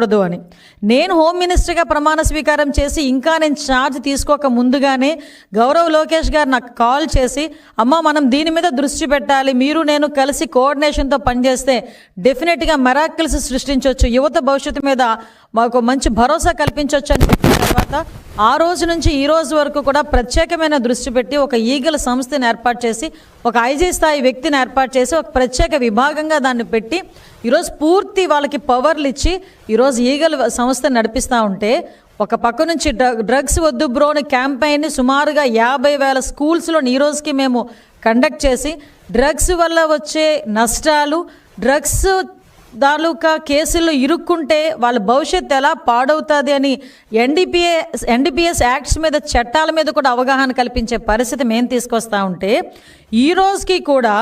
కూడదు అని. నేను హోమ్ మినిస్టర్గా ప్రమాణ స్వీకారం చేసి ఇంకా నేను ఛార్జ్ తీసుకోక ముందుగానే గౌరవ్ లోకేష్ గారు నాకు కాల్ చేసి అమ్మ మనం దీని మీద దృష్టి పెట్టాలి. మీరు నేను కలిసి కోఆర్డినేషన్తో పనిచేస్తే డెఫినెట్గా మెరాకిల్స్ సృష్టించవచ్చు యువత భవిష్యత్తు మీద మాకు మంచి భరోసా కల్పించవచ్చు అని తర్వాత ఆ రోజు నుంచి ఈ రోజు వరకు కూడా ప్రత్యేకమైన దృష్టి పెట్టి ఒక ఈగల సంస్థని ఏర్పాటు చేసి ఒక ఐజీ స్థాయి వ్యక్తిని ఏర్పాటు చేసి ఒక ప్రత్యేక విభాగంగా దాన్ని పెట్టి ఈరోజు పూర్తి వాళ్ళకి పవర్లు ఇచ్చి ఈరోజు ఈగల సంస్థ నడిపిస్తూ ఉంటే ఒక పక్క నుంచి డ్రగ్ డ్రగ్స్ వద్దు బ్రోని క్యాంపెయిన్ని సుమారుగా యాభై వేల స్కూల్స్లో ఈ రోజుకి మేము కండక్ట్ చేసి డ్రగ్స్ వల్ల వచ్చే నష్టాలు డ్రగ్స్ తాలూకా కేసుల్లో ఇరుక్కుంటే వాళ్ళ భవిష్యత్తు ఎలా పాడవుతుంది అని ఎన్డీపీఏ ఎన్డీపీఎస్ యాక్ట్స్ మీద చట్టాల మీద కూడా అవగాహన కల్పించే పరిస్థితి మేము తీసుకొస్తా ఉంటే ఈ రోజుకి కూడా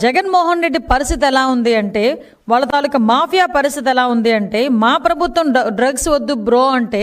జగన్మోహన్ రెడ్డి పరిస్థితి ఎలా ఉంది అంటే వాళ్ళ తాలూకా మాఫియా పరిస్థితి ఎలా ఉంది అంటే మా ప్రభుత్వం డ్ర- డ్రగ్స్ వద్దు బ్రో అంటే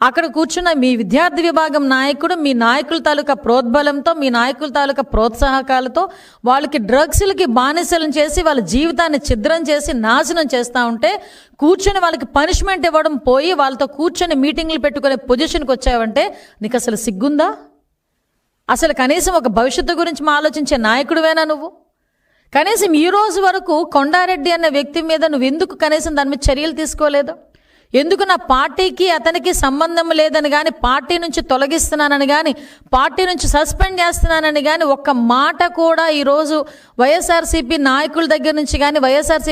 అక్కడ కూర్చున్న మీ విద్యార్థి విభాగం నాయకుడు మీ నాయకుల తాలూకా ప్రోద్బలంతో మీ నాయకుల తాలూకా ప్రోత్సాహకాలతో వాళ్ళకి డ్రగ్స్లకి బానిసలను చేసి వాళ్ళ జీవితాన్ని ఛిద్రం చేసి నాశనం చేస్తూ ఉంటే కూర్చొని వాళ్ళకి పనిష్మెంట్ ఇవ్వడం పోయి వాళ్ళతో కూర్చొని మీటింగ్లు పెట్టుకునే పొజిషన్కి వచ్చావంటే నీకు అసలు సిగ్గుందా? అసలు కనీసం ఒక భవిష్యత్తు గురించి మా ఆలోచించే నాయకుడివేనా నువ్వు? కనీసం ఈ రోజు వరకు కొండారెడ్డి అన్న వ్యక్తి మీద నువ్వు ఎందుకు కనీసం దాని మీద చర్యలు తీసుకోలేదు? ఎందుకు నా పార్టీకి అతనికి సంబంధం లేదని కానీ పార్టీ నుంచి తొలగిస్తున్నానని కానీ పార్టీ నుంచి సస్పెండ్ చేస్తున్నానని కానీ ఒక్క మాట కూడా ఈరోజు వైఎస్ఆర్సీపీ నాయకుల దగ్గర నుంచి కానీ వైఎస్ఆర్సీపీ